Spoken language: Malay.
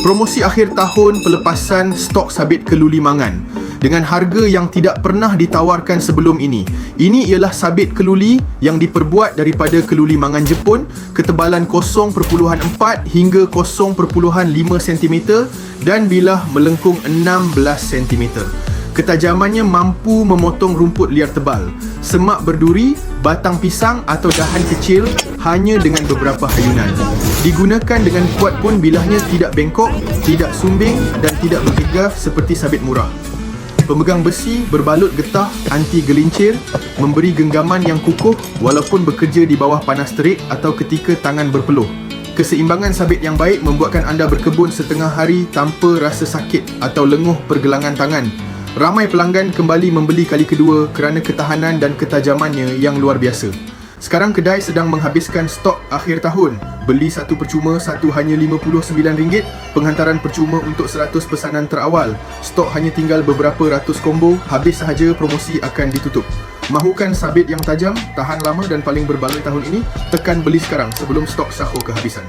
Promosi akhir tahun pelepasan stok sabit keluli mangan dengan harga yang tidak pernah ditawarkan sebelum ini. Ini ialah sabit keluli yang diperbuat daripada keluli mangan Jepun ketebalan 0.4 hingga 0.5 cm dan bilah melengkung 16 cm. Ketajamannya mampu memotong rumput liar tebal, semak berduri, batang pisang atau dahan kecil hanya dengan beberapa hayunan. Digunakan dengan kuat pun bilahnya tidak bengkok, tidak sumbing dan tidak bergegar seperti sabit murah. Pemegang besi berbalut getah anti gelincir memberi genggaman yang kukuh walaupun bekerja di bawah panas terik atau ketika tangan berpeluh. Keseimbangan sabit yang baik membuatkan anda berkebun setengah hari tanpa rasa sakit atau lenguh pergelangan tangan. Ramai pelanggan kembali membeli kali kedua kerana ketahanan dan ketajamannya yang luar biasa. Sekarang kedai sedang menghabiskan stok akhir tahun. Beli satu percuma, satu hanya RM59. Penghantaran percuma untuk 100 pesanan terawal. Stok hanya tinggal beberapa ratus combo. Habis sahaja promosi akan ditutup. Mahukan sabit yang tajam, tahan lama dan paling berbaloi tahun ini? Tekan beli sekarang sebelum stok sahur kehabisan.